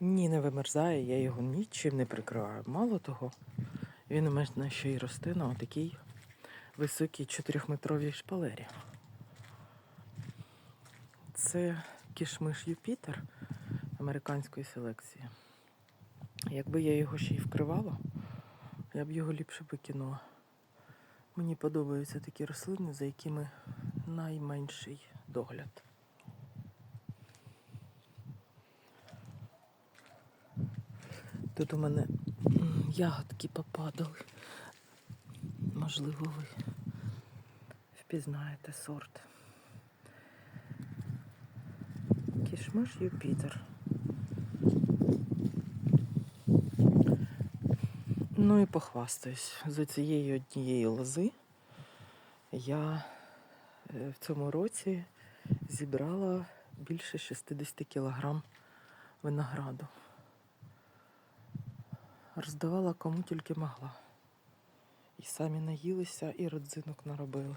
Ні, не вимерзає, я його нічим не прикриваю. Мало того, він у мене ще й росте на такій високій 4-метровій шпалері. Це кішмиш Юпітер американської селекції. Якби я його ще й вкривала, я б його ліпше викинула. Мені подобаються такі рослини, за якими найменший догляд. Тут у мене ягодки попадали. Можливо, ви впізнаєте сорт. Кішмиш Юпітер. Ну і похвастаюсь. За цієї однієї лози я е, в цьому році зібрала більше 60 кілограм винограду. Роздавала кому тільки могла. І самі наїлися, і родзинок наробили.